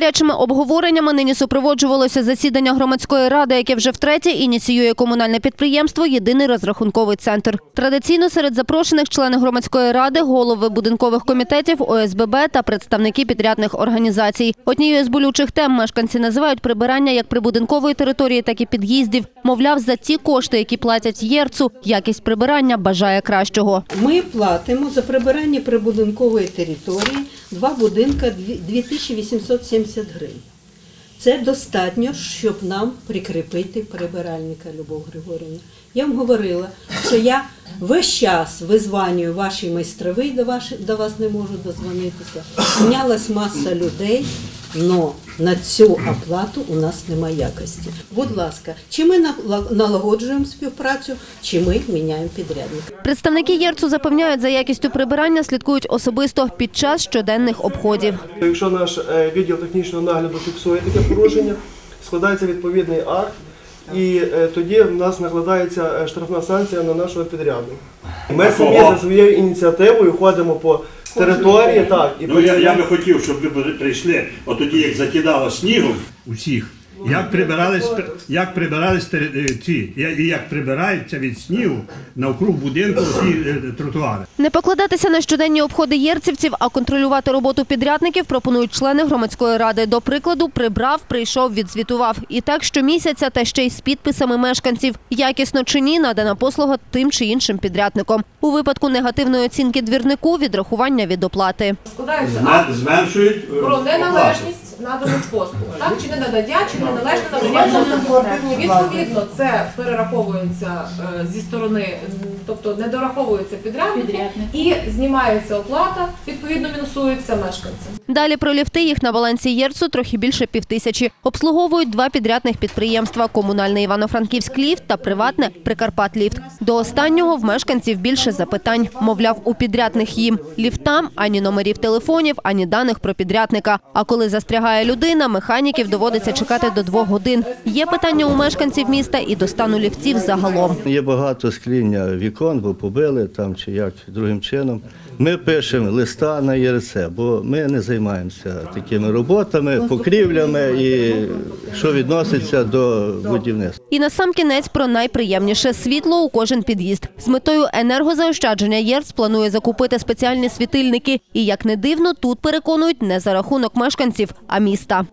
Гарячими обговореннями нині супроводжувалося засідання громадської ради, яке вже втретє ініціює комунальне підприємство Єдиний розрахунковий центр. Традиційно серед запрошених члени громадської ради, голови будинкових комітетів, ОСББ та представники підрядних організацій. Однією з болючих тем мешканці називають прибирання як прибудинкової території, так і під'їздів. Мовляв, за ті кошти, які платять єрцу, якість прибирання бажає кращого. Ми платимо за прибирання прибудинкової території два будинки 2870 150 гривень. Це достатньо, щоб нам прикріпити прибиральника Любов Григорівна. Я вам говорила, що я весь час визванюю ваші майстрови, до вас не можу дозвонитися. Знялась маса людей, але на цю оплату у нас немає якості. Будь ласка, чи ми нала- налагоджуємо співпрацю, чи ми міняємо підрядника. Представники єрцу запевняють, за якістю прибирання слідкують особисто під час щоденних обходів. Якщо наш е, відділ технічного нагляду фіксує таке порушення, складається відповідний акт, і е, тоді в нас накладається е, штрафна санкція на нашого підрядника. Ми самі за своєю ініціативою ходимо по території, так і Ну я, я би хотів, щоб ви прийшли, от тоді як закидало снігом усіх. Як прибирались, як прибирались е, ці, я- і як прибираються від снігу навкруг будинку ці е, тротуари. Не покладатися на щоденні обходи єрцівців, а контролювати роботу підрядників пропонують члени громадської ради. До прикладу, прибрав, прийшов, відзвітував. І так щомісяця, та ще й з підписами мешканців. Якісно чи ні, надана послуга тим чи іншим підрядником. У випадку негативної оцінки двірнику – відрахування від оплати. складається Зменшують е, про неналежність наданих послуг. Так чи не надання, чи неналежне надання послуг. Відповідно, це перераховується е, зі сторони, тобто не дораховується підряднику і знімається оплата, відповідно мінусується мешканцям. Далі про ліфти їх на балансі єрцу трохи більше півтисячі. Обслуговують два підрядних підприємства – комунальний Івано-Франківськ ліфт та приватне Прикарпат ліфт. До останнього в мешканців більше запитань. Мовляв, у підрядних їм ліфтам ані номерів телефонів, ані даних про підрядника. А коли застрягає людина, механіків доводиться чекати до двох годин. Є питання у мешканців міста і до стану ліфтів загалом. Є багато скління вікон, бо побили там чи як другим чином. Ми пишемо листа на ЄРЦ, бо ми не займаємося такими роботами, покрівлями і що відноситься до будівництва. І на сам кінець про найприємніше – світло у кожен під'їзд. З метою енергозаощадження ЄРЦ планує закупити спеціальні світильники. І, як не дивно, тут переконують не за рахунок мешканців, а міста.